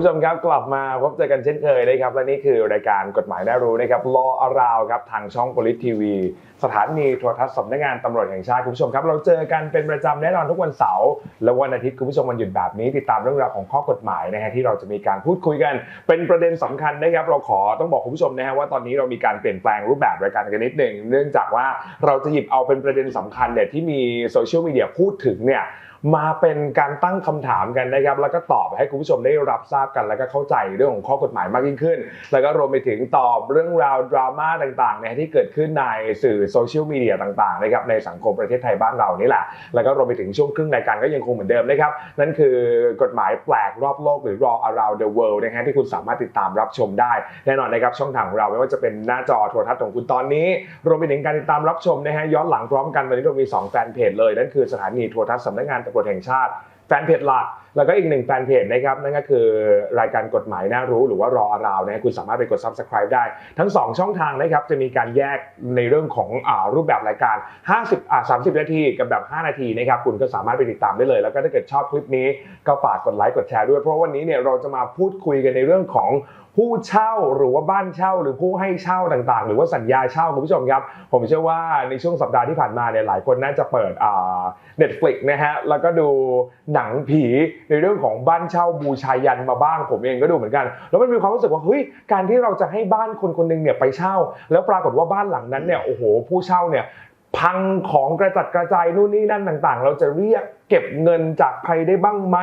ผู้ชมครับกลับมาพบเจอกันเช่นเคยนะครับและนี่คือรายการกฎหมายน่ารู้นะครับ Law Around ครับทางช่อง Polit TV สถานีโทรทัศน์สำนักงานตำรวจแห่งชาติคุณผู้ชมครับ เราเจอกันเป็นประจำแน่นอนทุกวันเสาร์และวันอาทิตย์คุณผู้ชมวันหยุดแบบนี้ ติดตามเรื่องราวของข้อกฎหมายนะฮะที่เราจะมีการพูดคุยกัน เป็นประเด็นสำคัญนะครับ เราขอต้องบอกคุณผู้ชมนะฮะว่าตอนนี้เรามีการเปลี่ยนแปลงรูปแบบรายการกันนิดหนึ่งเนื่องจากว่าเราจะหยิบเอาเป็นประเด็นสำคัญเนี่ยที่มีโซเชียลมีเดียพูดถึงเนี่ย มาเป็นการตั้งคำถามกันนะครับ แล้วก็ตอบให้คุณผู้ชมได้รับทราบกัน แล้วก็เข้าใจเรื่องของข้อกฎหมายมากยิ่งขึ้น แล้วก็รวมไปถึงตอบเรื่องราวดราม่าต่างๆนที่เกิดขึ้นในสื่อโซเชียลมีเดียต่างๆนะครับในสังคมประเทศไทยบ้านเรานี่แหละ แล้วก็รวมไปถึงช่วงครึ่งรายการก็ยังคงเหมือนเดิมนะครับ นั่นคือกฎหมายแปลกรอบโลกหรือ Law Around the World นะฮะที่คุณสามารถติดตามรับชมได้ แน่นอนนะครับช่องทางของเราไม่ว่าจะเป็นหน้าจอโทรทัศน์ของคุณตอนนี้ รวมไปถึงการติดตามรับชมนะฮะย้อนหลังพร้อมกันวันนี้เรามี 2 แฟนเพจเลยนั่นคือสถานีโทรทัศน์สำนักงานตำรวจแห่งชาติ แฟนเพจหลัก แล้วก็อีกหนึ่งแฟนเพจนะครับนั่นก็คือรายการกฎหมายน่ารู้หรือว่ารออาราวนะฮะคุณสามารถไปกด subscribe ได้ทั้ง 2 ช่องทางนะครับจะมีการแยกในเรื่องของอรูปแบบรายการ 50อ่า30 นาทีกับแบบ 5 นาทีนะครับคุณก็สามารถไปติดตามได้เลย แล้วก็ถ้าเกิดชอบคลิปนี้ก็ฝากกดไลค์กดแชร์ด้วยเพราะวันนี้เนี่ยเราจะมาพูดคุยกันในเรื่องของผู้เช่าหรือว่าบ้านเช่าหรือผู้ให้เช่าต่างๆ หรือว่าสัญญาเช่าคุณผู้ชมครับผมเชื่อว่าในช่วงสัปดาห์ที่ผ่านมาเนี่ยหลายคนน่าจะเปิดอ่า Netflix นะฮะแล้วก็ดูหนังผี ในเรื่องของบ้านเช่าบูชายันมาบ้างผมเองก็ดูเหมือนกัน แล้วมันมีความรู้สึกว่าเฮ้ยการที่เราจะให้บ้านคนคนหนึงเนี่ยไปเช่า แล้วปรากฏว่าบ้านหลังนั้นเนี่ยโอ้โหผู้เช่าเนี่ยพังของกระจัดกระจายนู่นนี่นั่นต่างๆ เราจะเรียกเก็บเงินจากใครได้บ้างไหม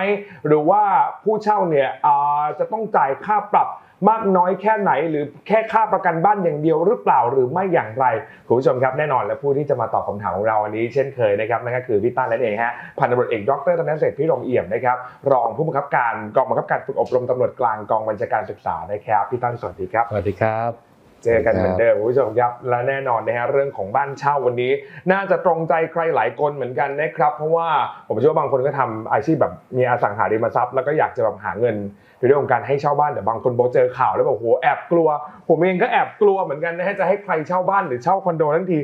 หรือว่าผู้เช่าเนี่ยอ่าจะต้องจ่ายค่าปรับ มากน้อยแค่ไหน หรือแค่ค่าประกันบ้านอย่างเดียวหรือเปล่าหรือไม่อย่างไรคุณผู้ชมครับแน่นอนและผู้ที่จะมาตอบคำถามของเราวันนี้ เช่นเคยนะครับนั่นก็คือพี่ต้านนั่นเองฮะพันตำรวจเอกดรธนเศรษฐ์พิรมเอี่ยมนะครับรองผู้บังคับการกองบังคับการฝึกอบรมตำรวจกลางกองบัญชาการศึกษานะครับพี่ต้านสวัสดีครับสวัสดีครับ เจอกันเหมือนเดิมคุณผู้ชมครับ และแน่นอนนะฮะเรื่องของบ้านเช่าวันนี้ น่าจะตรงใจใครหลายคนเหมือนกันนะครับ เพราะว่าผมเชื่อว่าบางคนก็ทำอาชีพแบบมีอสังหาริมทรัพย์แล้วก็อยากจะแบบหาเงินในเรื่องของการให้เช่าบ้านแต่บางคนบอกเจอข่าวแล้วแบบโหแอบกลัว ผมเองก็แอบกลัวเหมือนกันนะฮะจะให้ใครเช่าบ้านหรือเช่าคอนโดทั้งที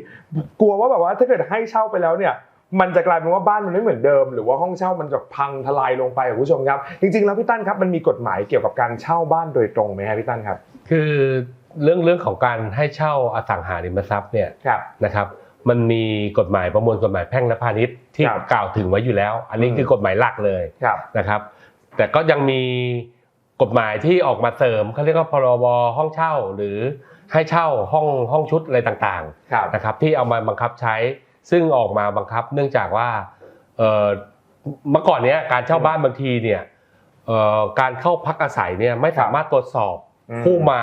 กลัวว่าแบบว่าถ้าเกิดให้เช่าไปแล้วเนี่ยมันจะกลายเป็นว่าบ้านมันไม่เหมือนเดิม หรือว่าห้องเช่ามันจะพังทลายลงไปคุณผู้ชมครับ จริงๆแล้วพี่ตั้นครับมันมีกฎหมายเกี่ยวกับการเช่าบ้านโดยตรงไหมฮะพี่ตั้นครับ คือ เรื่องเรื่องของการให้เช่าอสังหาริมทรัพย์เนี่ยครับนะครับ มันมีกฎหมายประมวลกฎหมายแพ่งและพาณิชย์ที่ครับกล่าวถึงไว้อยู่แล้ว อันนี้อืมคือกฎหมายหลักเลยครับนะครับ แต่ก็ยังมีกฎหมายที่ออกมาเสริมเขาเรียกว่าพรบห้องเช่าหรือให้เช่าห้องห้องชุดอะไรต่างครับๆนะครับ ที่เอามาบังคับใช้ ซึ่งออกมาบังคับ เนื่องจากว่าเอ่อเมื่อก่อนเนี้ยการเช่าบ้านบางทีเนี่ยเอ่อการเข้าพักอาศัยเนี่ยไม่สามารถตรวจสอบอืมผู้มา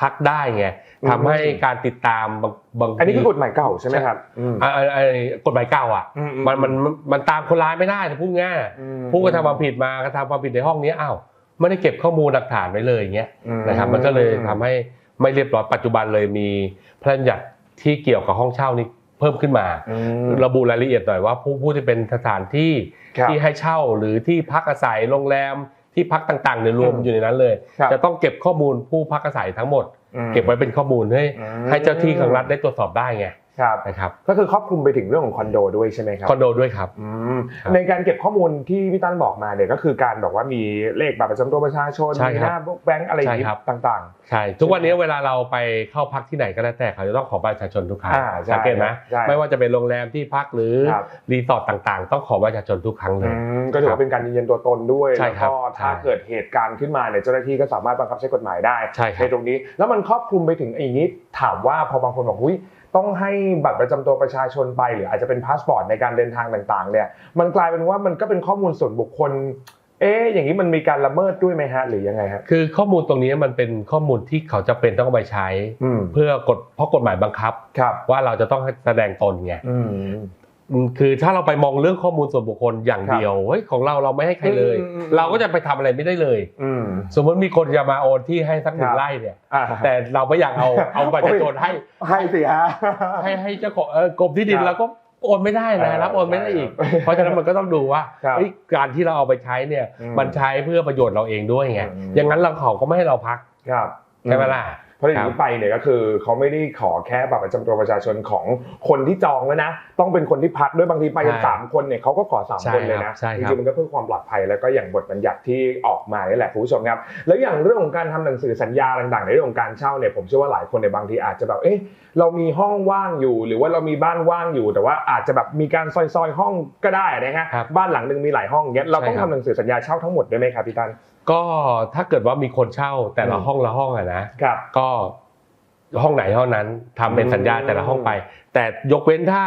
พักได้ไงอืมทำให้การติดตามบางบางอันนี้คือกฎหมายเก่าใช่ไหมครับอืมอ่าอ่าอ่ากฎหมายเก่าอะอืมันมันมันมันตามคนร้ายไม่ได้นะพูดง่ายอืมผู้กระทำความผิดมากระทำความผิดในห้องนี้อ้าวไม่ได้เก็บข้อมูลหลักฐานไว้เลยอย่างเงี้ยอืนะครับ มันก็เลยทำให้ไม่เรียบร้อยปัจจุบันเลยมีพระราชบัญญัติที่เกี่ยวกับห้องเช่านี้เพิ่มขึ้นมาอืมระบุรายละเอียดหน่อยว่าผู้ผู้ที่เป็นสถานที่ครับที่ให้เช่าหรือที่พักอาศัยโรงแรม ที่พักต่างๆเนี่ยรวมอืมอยู่ในนั้นเลยครับจะต้องเก็บข้อมูลผู้พักอาศัยทั้งหมดอืมเก็บไว้เป็นข้อมูลให้อืมให้เจ้าที่ของรัฐได้ตรวจสอบได้ไง ครับนะครับก็คือครอบคลุมไปถึงเรื่องของคอนโดด้วยใช่ไหมครับคอนโดด้วยครับอืมครับในการเก็บข้อมูลที่พี่ตั้นบอกมาเนี่ยก็คือการบอกว่ามีเลขบัตรประจำตัวประชาชนใช่มีครับหน้าแบงก์อะไรอย่างนี้ใช่ครับต่างใช่ทุกวันนี้เวลาเราไปเข้าพักที่ไหนก็แล้วแต่เขาจะต้องขอบัตรประชาชนทุกครั้งอ่าใช่สังเกตไหมใช่ไม่ว่าจะเป็นโรงแรมที่พักหรือครับรีสอร์ทต่างๆ ต้องขอบัตรประชาชนทุกครั้งๆเลอืยมก็ถือว่าเป็นการยืนยันตัวตนด้วยใช่แล้วครับก็ถ้าใช่เกิดเหตุการณ์ขึ้นมาเนี่ยเจ้าหน้าที่ก็สามารถบังคับใช้กฎหมายได้ใช่คในรับตรงนี้ แล้วมันครอบคลุมไปถึงไอ้นี้ถามว่าพอบางคนบอกอุ้ย ต้องให้บัตรประจำตัวประชาชนไป หรืออาจจะเป็นพาสปอร์ตในการเดินทางต่างๆเนี่ยมันกลายเป็นว่ามันก็เป็นข้อมูลส่วนบุคคลเอ๊ะอย่างนี้มันมีการละเมิดด้วยไหมฮะหรือยังไงฮะคือข้อมูลตรงนี้มันเป็นข้อมูลที่เขาจะเป็นต้องเอาไปใช้อืมเพื่อกฎเพราะกฎหมายบังคับครับว่าเราจะต้องแสดงตนไงอืมอืม คือถ้าเราไปมองเรื่องข้อมูลส่วนบุคคลอย่างครับเดียวเฮ้ยของเราเราไม่ให้ใครเลยอืมอืมอืมเราก็จะไปทำอะไรไม่ได้เลยอืมสมมติมีคนจะมาโอนที่ให้สักหนึ่ครังบไร่เนี่ยอ่าแต่เราไม่อยากเอาเอาบัตรประชาชนให้ให้สิฮะให้ให้เจ้าของเออกรมที่ดินครับเราก็โอนไม่ได้เอนะอรับโอนไม่ได้อีกใช่ครับเพราะฉะนั้นมันก็ต้องดูว่าครับเฮ้ยการที่เราเอาไปใช้เนี่ยอืมมันใช้เพื่อประโยชน์เราเองด้วยไงอืมอย่างนั้นเราเขาก็ไม่ให้เราพักครับใช่ไหมล่ะเพ ราะอย่างนี้ไปเนี่ยก็คือเขาไม่ได้ขอแค่บัตรประจำตัวประชาชนของคนที่จองแล้วนะ ต้องเป็นคนที่พักด้วยบางทีไปกันใช่สามคนเนี่ยเขาก็ขอสามใช่คนเลยนะครับใช่จครับริงๆมันก็เพื่อความปลอดภัยแล้วก็อย่างบทบัญญัติที่ออกมานี่แหละคุณผู้ชมครับแล้วอย่างเรื่องของการทำหนังสือสัญญาต่างๆ ในเรื่องของการเช่าเนี่ยผมเชื่อว่าหลายคนในยบางทีอาจจะแบบเอ๊ะเรามีห้องว่างอยู่ หรือว่าเรามีบ้านว่างอยู่ แต่ว่าอาจจะแบบมีการซอยๆห้องก็ได้นะฮะครับบ้านหลังหนึ่งมีหลายห้องเงี้ยเราต้องใช่ครัทำบหนังสือสัญญาเช่าทั้งหมดด้วยไหมครับพี่ตัน ก็ถ้าเกิดว่ามีคนเช่าแต่ละอืมห้องละห้องอะนะครับก็ห้องไหนห้องนั้นทำเป็นสัญญาอืมแต่ละห้องไป แต่ยกเว้นถ้า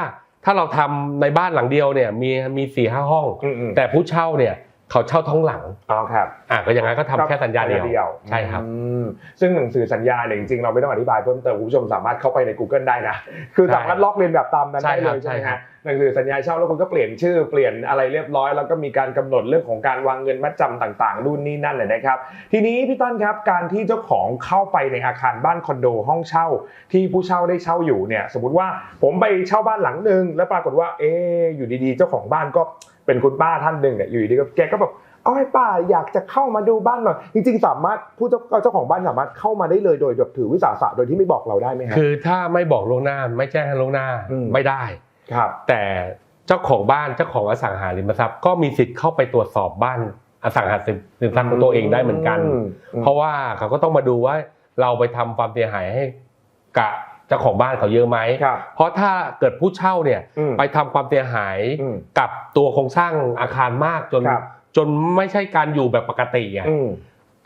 ถ้าเราทำในบ้านหลังเดียวเนี่ยมีมีสี่ห้าห้องอืมๆแต่ผู้เช่าเนี่ย เขาเช่าท้องหลังอ๋อครับอะก็อย่างนั้นก็ทำแค่สัญญาเดียวใช่ครับอืมซึ่งหนังสือสัญญาเนี่ยจริงๆเราไม่ต้องอธิบายเพิ่มเติมคุณผู้ชมสามารถเข้าไปใน Google ได้นะ คือใช่สามารถลอกเลียนแบบตามนั้นใช่ได้คเลรับยใช่ไหมใช่ครัฮะบหนังสือสัญญาเช่าแล้วคุณก็เปลี่ยนชื่อเปลี่ยนอะไรเรียบร้อย แล้วก็มีการกำหนดเรื่องของการวางเงินมัดจำต่างๆนู่นนี่นั่นเลยนะครับ ทีนี้พี่ต้นครับการที่เจ้าของเข้าไปในอาคารบ้านคอนโดห้องเช่า ที่ผู้เช่าได้เช่าอยู่เนี่ยสมมติว่าผมไปเช่าบ้านหลังหนึ่งแล้วปรากฏว่าเอ๊ะอยู่ดีๆ เจ้าของบ้านก็ เป็นคุณป้าท่านหนึ่งเนี่ยอยู่ดีๆก็แกก็แบบเอาให้ป้าอยากจะเข้ามาดูบ้านหน่อยจริง ๆ สามารถผู้เจ้าเจ้าของบ้านสามารถเข้ามาได้เลยโดยแบบถือวิสาสะโดยที่ไม่บอกเราได้ไหมฮะคือถ้าไม่บอกล่วงหน้าไม่แจ้งให้ล่วงหน้าอืมไม่ได้ครับ แต่เจ้าของบ้านเจ้าของอสังหาริมทรัพย์ก็มีสิทธิ์เข้าไปตรวจสอบบ้านอสังหาริมทรัพย์ของตัวเองได้เหมือนกันอืมเพราะว่าเขาก็ต้องมาดูว่าเราไปทำความเสียหายให้กับ เจ้าของบ้านเขาเยอะไหม ครับเพราะถ้าเกิดผู้เช่าเนี่ยอืม ไปทำความเสียหายอืมกับตัวโครงสร้างอาคารมากจน ครับ จนไม่ใช่การอยู่แบบปกติอะอืม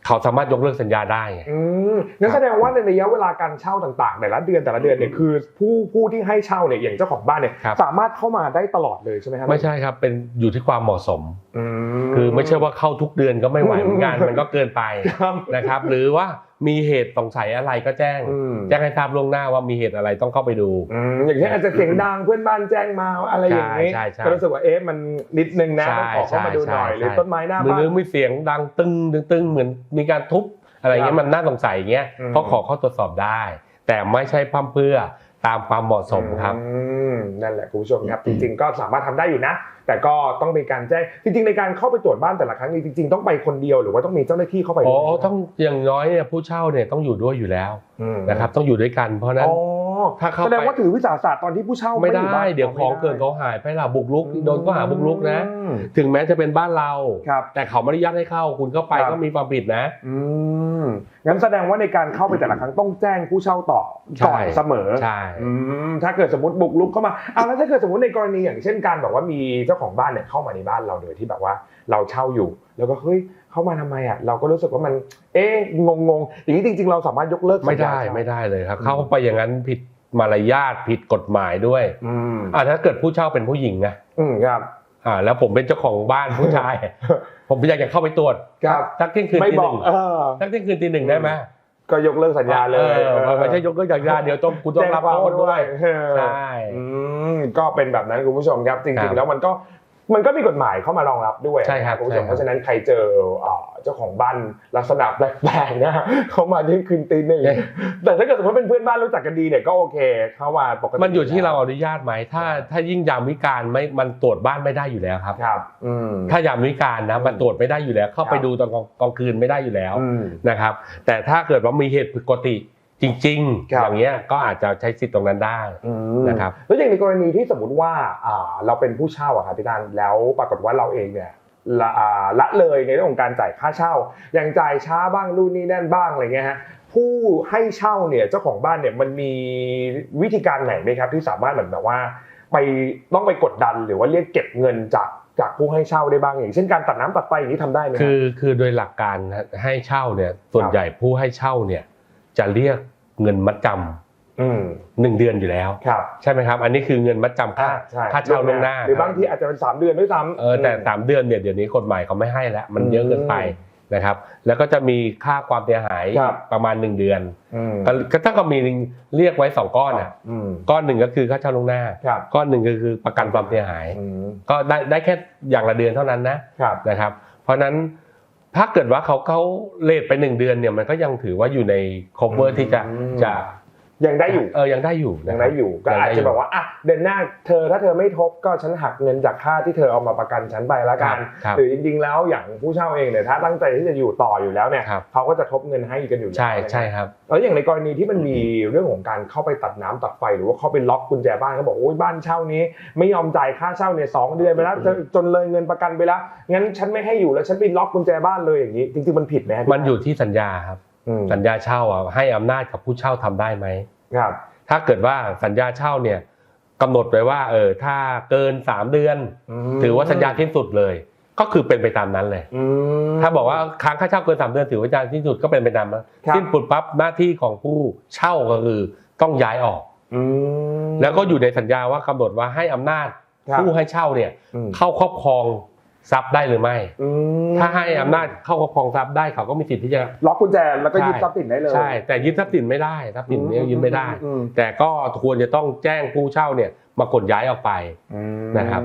เขาสามารถยกเลิกสัญญาได้ไง อืมงั้นแสดงว่าในระยะเวลาการเช่าต่างๆ แต่ละเดือนแต่ละเดือนเนี่ยคือผู้ผู้ที่ให้เช่าเนี่ยอย่างเจ้าของบ้านเนี่ยครับ สามารถเข้ามาได้ตลอดเลยใช่ไหมครับไม่ใช่ครับเป็นอยู่ที่ความเหมาะสมอืมคือไม่ใช่ว่าเข้าทุกเดือนก็ไม่ไหวเหมือนกันอืมมันก็เกินไปครับนะครับ หรือว่า มีเหตุสงสัยอะไรก็แจ้งอืมแจ้งให้ทราบล่วงหน้าว่ามีเหตุอะไรต้องเข้าไปดูอืมอย่างเช่นอาจจะเสียงดังเพื่อนบ้านแจ้งมาอะไรอย่างนี้ใช่ใช่ก็รู้สึกว่าเอ๊ะมันนิดนึงนะใช่ต้องขอเข้ามาดูหน่อยใช่หรือใช่ต้นไม้หน้าหรืบ้านอมีเสียงดังตึ้งตึ้งตึ้งเหมือนมีการทุบอะไรเงี้ครัยบมันน่าสงสัยเงี้ยอืมเขาขอเข้าตรวจสอบได้ แต่ไม่ใช่พั่มเพรื่อ ตามความเหมาะสมครับอืมนั่นแหละคุณผู้ชมครับจริง ๆ ก็สามารถทำได้อยู่นะ แต่ก็ต้องมีการแจ้งจริง ๆ ในการเข้าไปตรวจบ้านแต่ละครั้งนี่จริง ๆ ต้องไปคนเดียวหรือว่าต้องมีเจ้าหน้าที่เข้าไปอ๋อด้วยต้องอย่างน้อยเนี่ยผู้เช่าเนี่ยต้องอยู่ด้วยอยู่แล้วอืมนะครับต้องอยู่ด้วยกัน เพราะฉะนั้นอ๋อ ถ้าเข้าไปแสดงว่าถือวิสาสะตอนที่ผู้เช่าไม่อได้ บ้านเดี๋ยวของเกิดเขาหายไปล่ะบุกรุกโดนก็หาบุกรุกนะ อืมถึงแม้จะเป็นบ้านเรา ครับ แต่เขาไม่ได้อนุญาตให้เข้าคุณเข้าไปครับ ก็มีความผิดนะ อืมงั้นแสดงว่าในการเข้าไปแต่ละครั้งต้องแจ้งผู้เช่าต่อใช่ก่อนเสมอใช่ อืมถ้าเกิดสมมติบุกรุกเข้ามาอะแล้วถ้าเกิดสมมติในกรณีอย่างเช่นการแบบว่ามีเจ้าของบ้านเนี่ยเข้ามาในบ้านเราโดยที่แบบว่า เราเช่าอยู่ แล้วก็เฮ้ย เข้ามาทำไมอะเราก็รู้สึกว่ามัน เอ๊ะงงงๆอย่างนี้จริง ๆ เราสามารถยกเลิกสัญญาไม่ได้เช่าไม่ได้เลยครับอืมเข้าไปอย่างนั้นผิดมารยาทผิดกฎหมายด้วยอืมอ่าถ้าเกิดผู้เช่าเป็นผู้หญิงนะอืมครับอ่าแล้วผมเป็นเจ้าของบ้านผู้ชาย ผมอยากจะเข้าไปตรวจครับสักเที่ยงคืนไม่ตีบหอกนึ่งเออสักเที่ยงคืนตีหนึ่งได้ไหมก็ยกเลิกสัญญาเลยออไม่ใช่ยกเลิกสัญญาเดี๋ยวต้องคุณต้องรับโทษด้วยเออใช่อืมก็เป็นแบบนั้นคุณผู้ชมครับจครัริงๆบแล้วมันก็ มันก็มีกฎหมายเข้ามารองรับด้วยใช่ครับนะคุณผู้ชมใช่ครับเพราะฉะนั้นใครเจอเอ่อเจ้าของบ้านลักษณะแปลกๆนะเขามาที่คืนตีหนึ่งแต่ถ้าเกิดสมมติเป็นเพื่อนบ้านรู้จักกันดีเนี่ยก็โอเคเข้ามาปกติมันอยู่ที่เราอนุญาตไหมถ้าถ้ายิ่งยามวิการไม่มันตรวจบ้านไม่ได้อยู่แล้วครับครับอืมถ้ายามวิการนะมันตรวจไม่ได้อยู่แล้ว เข้าไปครับดูตอนกลางกลางคืนไม่ได้อยู่แล้วอืมนะครับ แต่ถ้าเกิดว่ามีเหตุผิดปกติ จริงครัๆบอย่างเงี้ยก็อาจจะใช้สิทธิ์ตรงนั้นได้อืมนะครับแล้วอย่างในกรณีที่สมมติว่าอ่าเราเป็นผู้เช่าอะครับพี่ตันแล้วปรากฏว่าเราเองเนี่ยละอ่าละเลยในเรื่องของการจ่ายค่าเช่าอย่างจ่ายช้าบ้างนู่นนี่นั่นบ้างอะไรเงี้ยฮะผู้ให้เช่าเนี่ยเจ้าของบ้านเนี่ยมันมีวิธีการไหนไหมครับ ที่สามารถเหมือนแบบว่า ไปต้องไปกดดันหรือว่าเรียกเก็บเงินจากจากผู้ให้เช่าได้บ้างอย่างเช่นการตัดน้ำตัดไฟอย่างนี้ทำได้ไหมรับ คือคือโดยหลักการให้เช่าเนี่ยส่วนครับ ใหญ่ผู้ให้เช่าเนี่ย จะเรียกเงินมัดจอืมำหนึ่งเดือนอยู่แล้วครับใช่ไหมครับ อันนี้คือเงินมัดจำค่าอ่าใช่ค่าเช่าล่วงหน้าหรือบางทีอาจจะเป็นสามเดือนด้วยซ้ำเออแต่สามเดือนเนี่ยเดี๋ยวนี้กฎหมายเขาไม่ให้แล้ว มันเยอะเกินไปนะครับ แล้วก็จะมีค่าความเสียหายครับประมาณหนึ่งเดือนอืมก็ก็ต้องก็มีเรียกไว้สองก้อนอะอืมก้อนหนึ่งก็คือค่าเช่าล่วงหน้าครับก้อนหนึ่งก็คือประกันความเสียหายอืมก็ได้ได้แค่อย่างละเดือนเท่านั้นนะครับนะครับ เพราะฉะนั้น ถ้าเกิดว่าเขาเขาเลทไปหนึ่งเดือนเนี่ยมันก็ยังถือว่าอยู่ใน cover ที่จะอืมจะ ยังได้อยู่เออยังได้อยู่ยันะงครัได้อยู่ก็อาจจะแบบว่าอะเดือนหน้าเธอถ้าเธอไม่ทบก็ฉันหักเงินจากค่าที่เธอเอามาประกันฉันไปละคกัรันบครับหรือจริงๆแล้วอย่างผู้เช่าเองเนี่ยถ้าตั้งใจที่จะอยู่ต่ออยู่แล้วเนี่ยครับเขาก็จะทบเงินให้กันอยู่แล้วใช่นะใช่ครับแล้วอย่างในกรณีที่มันมีเรื่องของการเข้าไปตัดน้ำตัดไฟหรือว่าเข้าไปล็อกกุญแจบ้านเขาบอกโอ้ยบ้านเช่านี้ไม่ยอมจ่ายค่าเช่าเนี่ยสองเดือนไปแล้วจนจนเลยเงินประกันไปแล้วงั้นฉันไม่ให้อยู่แล้วฉันไปล็อกกุญแจบ้านเลยอย่างนี้จริงๆมันผิดไหมฮะมันอยู่ที่สัญญาครับอืม สัญญาเช่าอะให้อำนาจกับผู้เช่าทำได้ไหมครับ ถ้าเกิดว่าสัญญาเช่าเนี่ยกำหนดไว้ว่า เออถ้าเกิน3เดือนมถือว่าสัญญาสิ้นสุดเลย ก็คือเป็นไปตามนั้นเลยอืมถ้าบอกว่าค้างค่าเช่าเกิน3เดือนถือว่าสัญญาสิ้นสุดก็เป็นไปตามนั้นครับสิ้นสุดปั๊บหน้าที่ของผู้เช่าก็คือต้องย้ายออกอืมแล้วก็อยู่ในสัญญาว่ากำหนดว่าให้อำนาจครับผู้ให้เช่าเนี่ยอืมเข้าครอบครอง ทรัพย์ได้หรือไม่ อืมถ้าให้อำนาจเข้าครอบครองทรัพย์ได้เขาก็มีสิทธิ์ที่จะ ล็อกกุญแจแล้วก็ยึดใช่ ทรัพย์สินได้เลยใช่แต่ยึดทรัพย์สินไม่ได้ทรัพย์สินเนี่ยยึดไม่ได้ อืมแต่ก็ควรจะต้องแจ้งผู้เช่าเนี่ยมากดย้ายออกไปอืมนะครับ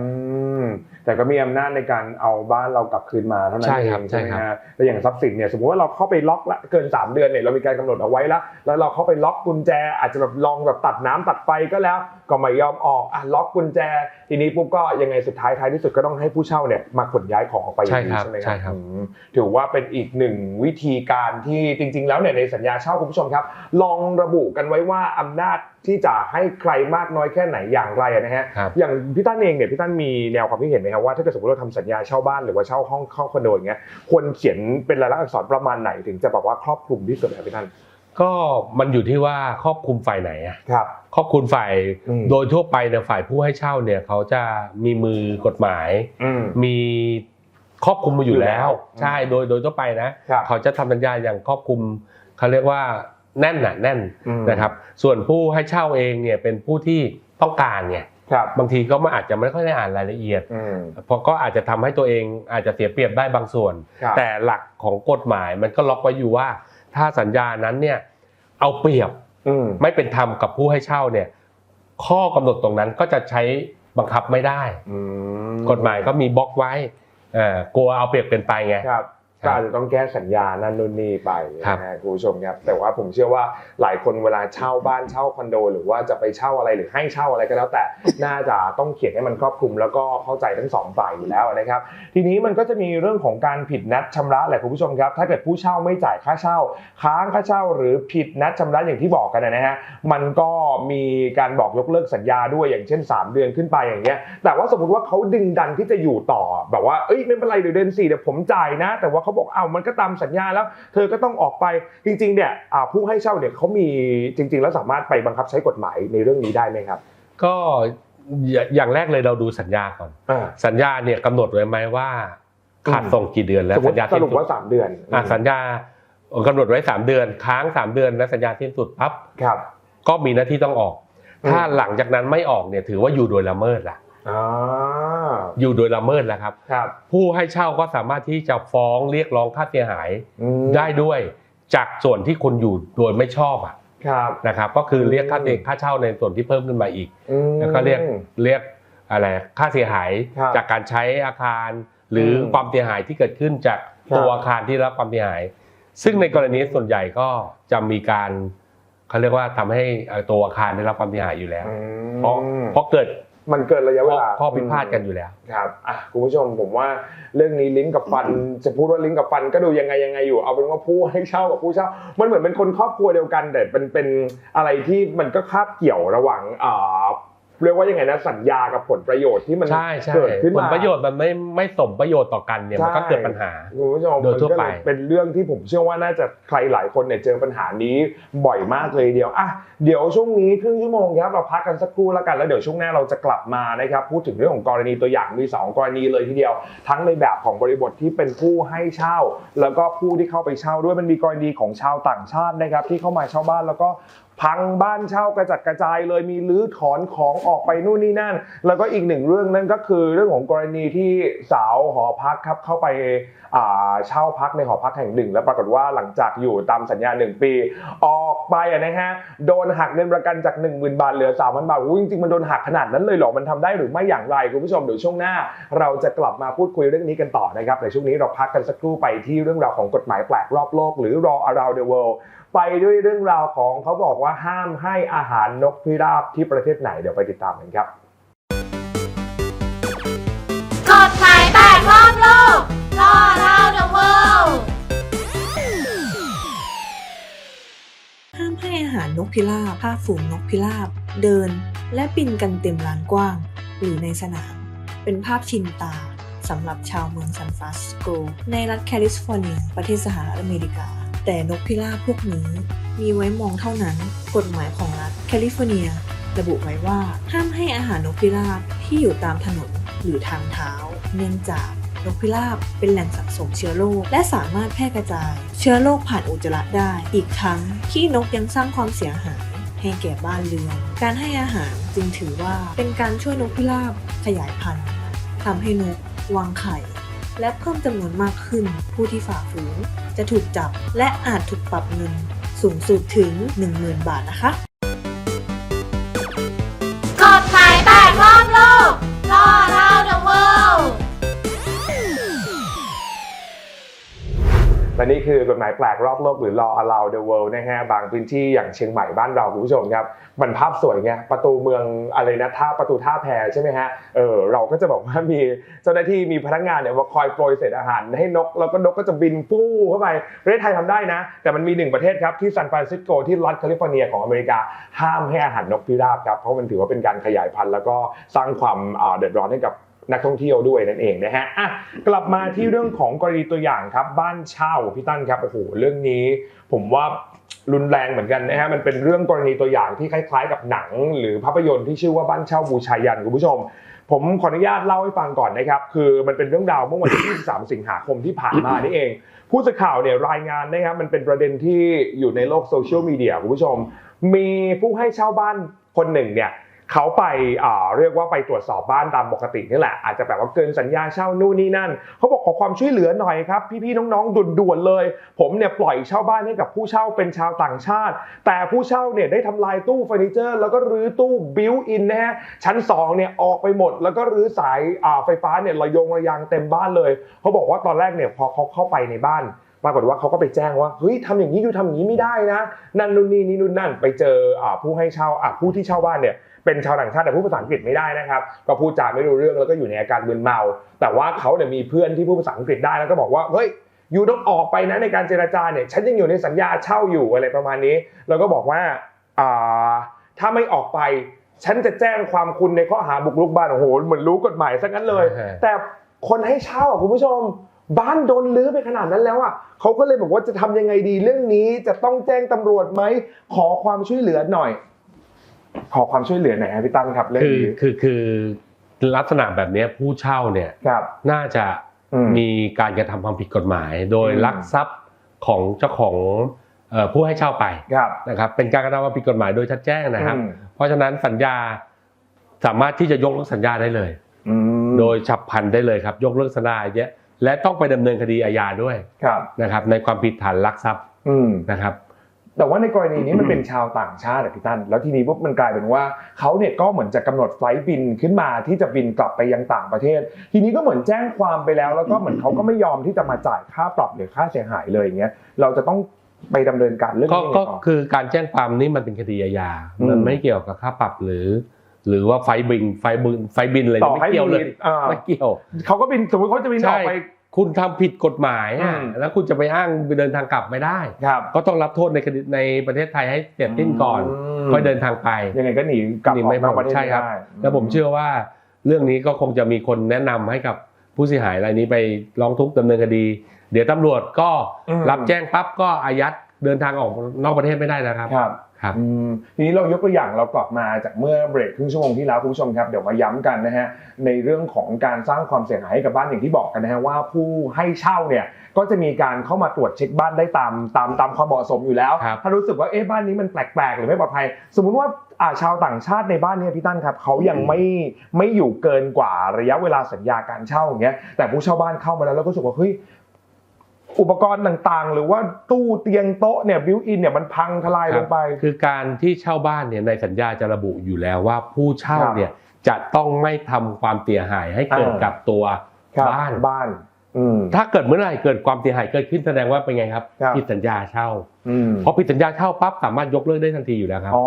แต่ก็มีอำนาจในการเอาบ้านเรากลับคืนมาเท่านั้นใช่เอครับงใช่ไหมใช่ครับฮะแล้วอย่างทรัพย์สินเนี่ยสมมติว่าเราเข้าไปล็อกละเกิน 3 เดือนเนี่ยเรามีการกำหนดเอาไว้แล้วแล้วเราเข้าไปล็อกกุญแจ อาจจะแบบลองแบบตัดน้ำตัดไฟก็แล้ว ก็ไม่ยอมออกอะล็อกกุญแจ ทีนี้ปุ๊บก็ยังไงสุดท้ายท้ายที่สุดก็ต้องให้ผู้เช่าเนี่ยมาขนย้ายของออกไปอย่างนี้ใช่ครับใช่ไหมคใช่รับครับอืมถือว่าเป็นอีกหนึ่งวิธีการที่จริง ๆ แล้วเนี่ยในสัญญาเช่าคุณผู้ชมครับ ลองระบุกันไว้ว่าอำนาจที่จะให้ใครมากน้อยแค่ไหนอย่างไรอะนะฮะครับอย่างพี่ตั้นเองเนี่ยพี่ตั้นมีแนวความคิดเห็นไหมครับว่าถ้าเกิดสมมติเราทำสัญญาเช่าบ้านหรือว่าเช่าห้องเข้าคอนโดอย่างเงี้ยควรเขียนเป็นลายลักษณ์อักษรประมาณไหนถึงจะแบบว่าครอบคลุมที่สุดครับพี่ตั้นก็มันอยู่ที่ว่าครอบคลุมฝ่ายไหนอะครับครอบคลุมฝ่ายอืมโดยทั่วไปเนี่ยฝ่ายผู้ให้เช่าเนี่ยเขาจะมีมือกฎหมายอืมมีครอบคลุมมาอยู่แล้วอยู่แล้ว ใช่โดยโดยทั่วไปนะครับเขาจะทำสัญญาอย่างครอบคลุมเขาเรียกว่าแน่นหนาแน่นอืมนะครับ ส่วนผู้ให้เช่าเองเนี่ยเป็นผู้ที่ ต้องการไงครับบางทีก็ไม่อาจจะไม่ค่อยได้อ่านรายละเอียดอืมเพราะก็อาจจะทำให้ตัวเองอาจจะเสียเปรียบได้บางส่วนครับแต่หลักของกฎหมายมันก็ล็อกไว้อยู่ว่า ถ้าสัญญานั้นเนี่ยเอาเปรียบอืมไม่เป็นธรรมกับผู้ให้เช่าเนี่ย ข้อกำหนดตรงนั้นก็จะใช้บังคับไม่ได้อืมกฎหมายก็มีบล็อกไว้เอ่อกลัวเอาเปรียบเป็นไปไงครับครั ก็บอาจจะต้องแก้สัญญานั่นนู่นนี่ไปครับนะฮะคุณผู้ชมครับแต่ว่าผมเชื่อว่าหลายคนเวลาเช่าบ้านเช่าคอนโด หรือว่าจะไปเช่าอะไรหรือให้เช่าอะไรก็แล้วแต่น่าจะต้องเขียนให้มันครอบคลุมแล้วก็เข้าใจทั้งสองฝ่ายอยู่แล้วนะครับ ทีนี้มันก็จะมีเรื่องของการผิดนัดชำระแหละคุณผู้ชมครับ ถ้าเกิดผู้เช่าไม่จ่ายค่าเช่า ค้างค่าเช่า หรือผิดนัดชำระอย่างที่บอกกันนะฮะมันก็มีการบอกยกเลิกสัญญาด้วยอย่างเช่น 3 เดือนขึ้นไปอย่างเงี้ยแต่ว่าสมมติว่าเขาดึงดันที่จะอยู่ต่อแบบว่าเอ้ยไม่เป็นไรเดี๋ยวเดือนสี่เดี๋ยวผมจ่ายนะ แต่ว่าเขาบอกอ้าวมันก็ตามสัญญาแล้ว เธอก็ต้องออกไปจริงๆเนี่ยอ่าผู้ให้เช่าเนี่ยเขามีจริง ๆ แล้วสามารถไปบังคับใช้กฎหมายในเรื่องนี้ได้ไหมครับ ก็อย่าอย่างแรกเลยเราดูสัญญาก่อนอ่าสัญญาเนี่ยกำหนดไว้ไหมว่าขาดส่งกี่เดือนแล้วสมมสัติญญาสสิ้นรุปสุดว่าสามเดือนอะสัญญากำหนดไว้สามเดือน ค้างสามเดือนและสัญญาสิ้นสุดปั๊บครับก็มีหน้าที่ต้องออกอืมถ้าหลังจากนั้นไม่ออกเนี่ยถือว่าอยู่โดยละเมิดละ อ่าอยู่โดยละเมิดแล้วครับ ครับผู้ให้เช่าก็สามารถที่จะฟ้องเรียกร้องค่าเสียหายอืมได้ด้วยจากส่วนที่คุณอยู่โดยไม่ชอบอะครับนะครับ ก็คือเรียกค่าอืมเสียค่าเช่าในส่วนที่เพิ่มขึ้นมาอีก อืม แล้วก็เรียกเรียกอะไรค่าเสียหายครับจากการใช้อาคาร หรืออมความเสียหายที่เกิดขึ้นจากครับตัวอาคารที่รับความเสียหาย ซึ่งในกรณีส่วนใหญ่ก็จะมีการเขาเรียกว่าทำให้เอ่อตัวอาคารได้รับความเสียหายอยู่แล้วอืมเพราะเพราะเกิด มันเกินระยะเวข้อลาข้อพิพาทกันอยู่แล้วครับอะคุณผู้ชมผมว่าเรื่องนี้ลิ้นกับฟัน จะพูดว่าลิ้นกับฟันก็ดูยังไงยังไงอยู่ เอาเป็นว่าผู้ให้เช่ากับผู้เช่า มันเหมือนเป็นคนครอบครัวเดียวกัน แต่เป็นเป็นอะไรที่มันก็คาบเกี่ยวระหว่างอ่า เรียกว่ายังไงนะสัญญากับผลประโยชน์ที่มันใช่ใช่เกิดขึ้นผลมาประโยชน์มันไม่ไม่สมประโยชน์ต่อกันเนี่ยมันก็ใช่เกิดปัญหา คุณผู้ชมโดยทั่วไป มันก็เลยเป็นเรื่องที่ผมเชื่อว่าน่าจะใครหลายคนเนี่ยเจอปัญหานี้บ่อยมากเลยเดียวอะเดี๋ยวช่วงนี้ครึ่งชั่วโมงครับเราพักกันสักครู่แล้วกันแล้วเดี๋ยวช่วงหน้าเราจะกลับมานะครับพูดถึงเรื่องของกรณีตัวอย่างมีสองกรณีเลยทีเดียว ทั้งในแบบของบริบทที่เป็นผู้ให้เช่า แล้วก็ผู้ที่เข้าไปเช่าด้วยมันมีกรณีของชาวต่างชาตินะครับที่เข้ามาเช่าบ้านแล้วก็ พังบ้านเช่ากระจัดกระจายเลยมีรื้อถอนของออกไปนู่นนี่นั่น แล้วก็อีกหนึ่งเรื่องนั่นก็คือเรื่องของกรณีที่สาวหอพักครับเข้าไปาเช่าพักในหอพักแห่งหนึ่ง แล้วปรากฏว่าหลังจากอยู่ตามสัญญาหนึ่งปี ออกไปนะฮะโดนหักเงินประกันจาก 1 0,000 บาทเหลือ 3,000 บาทจริงๆมันโดนหักขนาดนั้นเลยเหรอมันทำได้หรือไม่อย่างไรคุณผู้ชมเดี๋ยวช่วงหน้า เราจะกลับมาพูดคุยเรื่องนี้กันต่อนะครับแต่ช่วงนี้เราพักกันสักครู่ไปที่เรื่องราวของกฎหมายแปลกรอบโลก หรือ Law Around the World ไปด้วยเรื่องราวของเขาบอกว่าห้ามให้อาหารนกพิราบที่ประเทศไหนเดี๋ยวไปติดตามกันครับกฎหมายแปดรอบโลก Law Around the World ห้ามให้อาหารนกพิราบฆ่าฝูงนกพิราบ เดิน และบินกันเต็มลานกว้าง หรือในสนาม เป็นภาพชินตาสำหรับชาวเมืองซานฟรานซิสโก ในรัฐแคลิฟอร์เนีย ประเทศสหรัฐอเมริกา แต่นกพิราบพวกนี้มีไว้มองเท่านั้น กฎหมายของรัฐแคลิฟอร์เนีย ระบุไว้ว่าห้ามให้อาหารนกพิราบที่อยู่ตามถนนหรือทางเท้า เนื่องจากนกพิราบเป็นแหล่งสะสมเชื้อโรคและสามารถแพร่กระจาย เชื้อโรคผ่านอุจจาระได้ อีกทั้งขี้นกยังสร้างความเสียหายให้แก่บ้านเรือน การให้อาหารจึงถือว่าเป็นการช่วยนกพิราบขยายพันธุ์ทำให้นกวางไข่ และเพิ่มจำนวนมากขึ้น ผู้ที่ฝ่าฝืนจะถูกจับ และอาจถูกปรับเงินสูงสุดถึง 10,000 บาทนะคะ และนี่คือกฎหมายแปลกรอบโลกหรือ Law Around the World นะฮะบางพื้นที่อย่างเชียงใหม่บ้านเราคุณผู้ชมครับมันภาพสวยไงประตูเมืองอะไรนะท่าประตูท่าแพใช่ไหมฮะเออเราก็จะบอกว่ามีเจ้าหน้าที่มีพนักงานเนี่ยมาคอยโปรยเศษอาหารให้นกแล้วก็นกก็จะบินฟู่เข้าไปประเทศไทยทำได้นะ แต่มันมีหนึ่งประเทศครับที่ซานฟรานซิสโกที่รัฐแคลิฟอร์เนียของอเมริกาห้ามให้อาหารนกพิราบครับเพราะมันถือว่าเป็นการขยายพันธุ์แล้วก็สร้างความเดือดร้อนให้กับ นักท่องเที่ยวด้วยนั่นเองนะฮะอะกลับมาที่เรื่องของกรณีตัวอย่างครับบ้านเช่าพี่ตั้นครับโอ้โหเรื่องนี้ ผมว่ารุนแรงเหมือนกันนะฮะมันเป็นเรื่องกรณีตัวอย่างที่คล้าย ๆ กับหนัง หรือภาพยนตร์ที่ชื่อว่าบ้านเช่าบูชายันคุณผู้ชม ผมขออนุญาตเล่าให้ฟังก่อนนะครับ คือมันเป็นเรื่องราวเมื่อวันที่ 23 สิงหาคมที่ผ่านมานี่เอง ผู้สื่อข่าวเนี่ยรายงานนะครับมันเป็นประเด็นที่อยู่ในโลกโซเชียลมีเดียคุณผู้ชม มีผู้ให้เช่าบ้านคนหนึ่งเนี่ย เขาไปเรียกว่าไปตรวจสอบบ้านตามปกตินี่แหละอาจจะแบบว่าเกินสัญญาเช่านู่นนี่นั่นเขาบอกขอความช่วยเหลือหน่อยครับ พี่ๆน้องๆด่วนๆเลย ผมเนี่ยปล่อยเช่าบ้านให้กับผู้เช่าเป็นชาวต่างชาติ แต่ผู้เช่าเนี่ยได้ทำลายตู้เฟอร์นิเจอร์ แล้วก็รื้อตู้บิวอินนะฮะชั้น2เนี่ยออกไปหมด แล้วก็รื้อสายไฟฟ้าเนี่ยระยงระยางเต็มบ้านเลยเขาบอกว่าตอนแรกเนี่ยพอเขาเข้าไปในบ้าน ปรากฏว่าเขาก็ไปแจ้งว่าเฮ้ยทำอย่างนี้อยู่ทำอย่างนี้ไม่ได้นะนั่นนู่นนี่นี่นู่นนั่นไปเจออ่าผู้ให้เช่าอ่าผู้ที่เช่าบ้านเนี่ยเป็นชาวต่างชาติแต่พูดภาษาอังกฤษไม่ได้นะครับ ก็พูดจาไม่รู้เรื่องแล้วก็อยู่ในอาการมึนเมา แต่ว่าเขาเนี่ยมีเพื่อนที่พูดภาษาอังกฤษได้แล้วก็บอกว่าเฮ้ยอยู่ต้องออกไปนะในการเจรจาเนี่ยฉันยังอยู่ในสัญญาเช่าอยู่อะไรประมาณนี้ แล้วก็บอกว่าอ่าถ้าไม่ออกไปฉันจะแจ้งความคุณในข้อหาบุกรุกบ้านโอ้โหเหมือนรู้กฎหมายซะงั้นเลย แต่คนให้เช่าอะคุณผู้ชม บ้านโดนลื้อไปขนาดนั้นแล้วอะเขาก็เลยบอกว่าจะทำยังไงดีเรื่องนี้จะต้องแจ้งตำรวจไหมขอความช่วยเหลือหน่อย ขอความช่วยเหลือหน่อยครับพี่ตั้มครับเรื่องคือนี้คือคือลักษณะแบบเนี้ยผู้เช่าเนี่ยครับน่าจะอืมมีการกระทำความผิดกฎหมาย โดยอืมลักทรัพย์ของเจ้าของเอ่อผู้ให้เช่าไปครับนะครับ เป็นการกระทำความผิดกฎหมายโดยชัดแจ้งนะครับอืมเพราะฉะนั้นสัญญาสามารถที่จะยกเลิกสัญญาได้เลยอืมโดยฉับพลันได้เลยครับ ยกเลิกสัญญาเยอะ และต้องไปดำเนินคดีอาญาด้วยครับนะครับ ในความผิดฐานลักทรัพย์อืมนะครับ แต่ว่าในกรณีนี้มันเป็นชาวต่างชาติอะพี่ตั้นแล้วทีนี้ปุ๊บมันกลายเป็นว่าเขาเนี่ยก็เหมือนจะกำหนดไฟลท์บินขึ้นมาที่จะบินกลับไปยังต่างประเทศ ทีนี้ก็เหมือนแจ้งความไปแล้ว แล้วก็เหมือนเขาก็ไม่ยอมที่จะมาจ่ายค่าปรับหรือค่าเสียหายเลยอย่างเงี้ยเราจะต้องไปดำเนินการเรื่องก็นี้ยังไงก็ต่อคือการแจ้งความนี่มันเป็นคดีอาญาอืมมันไม่เกี่ยวกับค่าปรับหรือ หรือว่าไฟบินไฟบินไฟบินอะไรต่อไม่ให้เกี่ยวเลยบินอ่า ไม่เกี่ยว เขาก็บินสมมติเขาจะบินอใช่ อกไป คุณทำผิดกฎหมายอะอืม แล้วคุณจะไปอ้างไปเดินทางกลับไม่ได้ ครับก็ต้องรับโทษในคดีในประเทศไทยให้เสร็จสิ้นก่อนมค่อยเดินทางไป ยังไงก็หนีกลับหนีออกไม่นอกประเทศใช่ครับ ไม่ได้ แล้วผมเชื่อว่าเรื่องนี้ก็คงจะมีคนแนะนำให้กับผู้เสียหายรายนี้ไปร้องทุกข์ดำเนินคดี เดี๋ยวตำรวจก็อืม รับแจ้งปั๊บก็อายัดเดินทางออกนอกประเทศไม่ได้นะครับ ครับครับอืมทีนี้เรายกตัวอย่างเรากลับมาจากเมื่อเบรกครึ่งชั่วโมงที่แล้วคุณผู้ชมครับเดี๋ยวมาย้ำกันนะฮะในเรื่องของการสร้างความเสียหายให้กับบ้านอย่างที่บอกกันนะฮะว่าผู้ให้เช่าเนี่ยก็จะมีการเข้ามาตรวจเช็คบ้านได้ตามตามตามความเหมาะสมอยู่แล้วครับถ้ารู้สึกว่าเอ๊ะบ้านนี้มันแปลกๆ หรือไม่ปลอดภัย สมมุติว่าอ่าชาวต่างชาติในบ้านเนี้พี่ตั้นครับเขายังไม่ไม่อยู่เกินกว่าระยะเวลาสัญญาการเช่าอย่างเงี้ยแต่ผู้เช่าบ้านเข้ามาแล้วแล้วก็รู้สึกว่าเฮ้ย อุปกรณ์ต่างๆ หรือว่าตู้เตียงโต๊ะเนี่ยบิวอินเนี่ยมันพังทลายลงไป คือการที่เช่าบ้านเนี่ยในสัญญาจะระบุอยู่แล้วว่าผู้เช่าครับเนี่ยจะต้องไม่ทำความเสียหายให้เกิดอ่ากับตัวครับบ้านบ้านอืมถ้าเกิดเมื่อไหร่เกิดความเสียหายเกิดขึ้นแสดงว่าเป็นไงครับครับผิดสัญญาเช่าอืมพอผิดสัญญาเช่าปั๊บสามารถยกเลิกได้ทันทีอยู่แล้วครับอ๋อ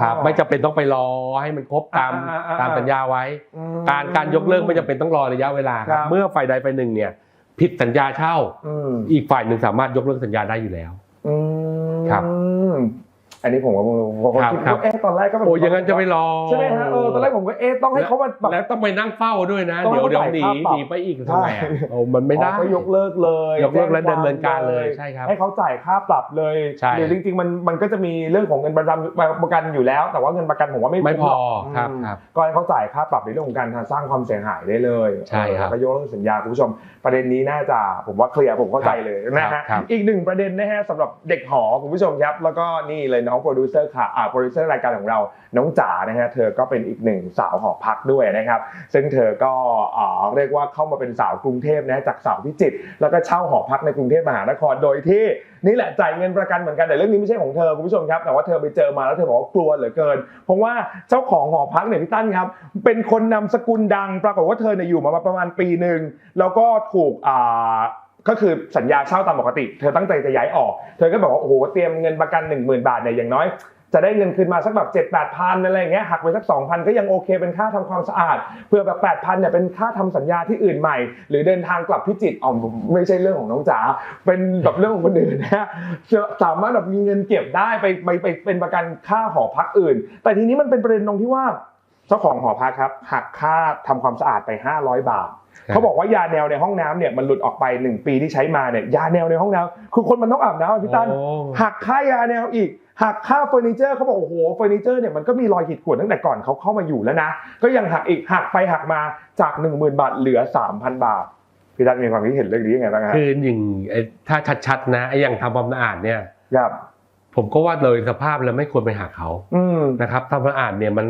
ครับไม่จำเป็นต้องไปรอให้มันครบตามอ่าอ่าอ่าตามสัญญาไว้อืมการการยกเลิกไม่จำเป็นต้องรอระยะเวลาคครัรับบเมื่อฝ่ายใดฝ่ายหนึ่งเนี่ย ผิดสัญญาเช่าอืมอีกฝ่ายหนึ่งสามารถยกเลิกสัญญาได้อยู่แล้วอืมครับ อันนี้ผมก็ผมก็ครับคิดครับว่าเอ๊ะตอนแรกก็แบบโอ้ยอย่างนั้นจะไปรอใช่ไหมฮะเออตอนแรกผมก็เอ๊ะต้องให้เขามาแบบแล้วต้องไปนั่งเฝ้าด้วยนะต้องเดี๋ยวเดี๋ยวให้หนีเขาจ่ายค่าปรับหนีไปอีกทำไมอะโอ้มันไม่ได้อ๋อก็ยกเลิกเลยยกเลิกและแจ้งดำเนินการเลยควมใช่ครับให้เขาจ่ายค่าปรับเลยใช่หรือจริงๆมันมันก็จะมีเรื่องของเงินประกันประกันอยู่แล้ว แต่ว่าเงินประกันผมว่าไม่ไม่พอหกครับมครับก็ให้เขาจ่ายค่าปรับในเรื่องของการสร้างความเสียหายได้เลยใช่ครับเออแล้วก็ยกเลิกสัญญาคุณผู้ชมประเด็นนี้น่าจะผมว่าเคลียร์ผมเข้าใจเลยนะครัฮะบครับอีกหนึ่งประเด็นนะฮะสำหรับเด็กหอคุณผู้ชมครับ แล้วก็นี่เลยน้องโปรดิวเซอร์ค่ะอ่าโปรดิวเซอร์รายการของเราน้องจ๋านะฮะเธอก็เป็นอีกหนึ่งสาวหอพักด้วยนะครับ ซึ่งเธอก็อ่าเรียกว่าเข้ามาเป็นสาวกรุงเทพนะจากสาวพิจิตรแล้วก็เช่าหอพักในกรุงเทพมหานครโดยที่นี่แหละจ่ายเงินประกันเหมือนกันแต่เรื่องนี้ไม่ใช่ของเธอคุณผู้ชมครับแต่ว่าเธอไปเจอมาแล้วเธอบอกว่ากลัวเหลือเกิน เพราะว่าเจ้าของหอพักเนี่ยพี่ตั้นครับเป็นคนนาสกุลดัง ปรากฏว่าเธอเนี่ยอยู่มาประมาณปีหนึ่งแล้วก็ถูกอ่า ก็คือสัญญาเช่าตามปกติ เธอตั้งใจจะย้ายออก เธอก็บอกว่าโอ้โหเตรียมเงินประกัน 1 0,000 บาทเนี่ยอย่างน้อย จะได้เงินคืนมาสักแบบ7 8 0 0 0อะไรอย่างเงี้ยหักไปสัก2,000ก็ยังโอเคเป็นค่าทำความสะอาดเพื่อแบบ8,000เนี่ยเป็นค่าทำสัญญาที่อื่นใหม่ หรือเดินทางกลับพิจิตรอ๋อไม่ใช่เรื่องของน้องจ๋าเป็นแบบเรื่องของคนอื่นนะฮะสามารถแบบมีเงินเก็บได้ไปไปไปเป็นประกันค่าหอพักอื่น แต่ทีนี้มันเป็นประเด็นตรงที่ว่า เจ้าของหอพักครับหักค่าทำความสะอาดไป 500 บาท เขาบอกว่ายาแนวในห้องน้ำเนี่ยมันหลุดออกไป 1 ปีที่ใช้มาเนี่ยยาแนวในห้องน้ำคือคนมันต้องอาบน้ำอะพี่ตั้นโอ้หักค่ายาแนวอีกหักค่าเฟอร์นิเจอร์เขาบอกโอ้โหเฟอร์นิเจอร์เนี่ยมันก็มีรอยขีดข่วนตั้งแต่ก่อนเขาเข้ามาอยู่แล้วนะ ก็ยังหักอีกหักไปหักมาจาก 1 0,000 บาทเหลือ 3,000 บาทพี่ตั้นมีความคิดเห็นเรื่องนี้ยังไงบ้างฮะคืออย่างไอ้ถ้าชัดๆนะไอ้อย่างทำความสะอาดเนี่ยครับผมก็ว่าโดยสภาพแล้วไม่ควรไปหักเขาอืมนะครับทำความสะอาดเนี่ยมัน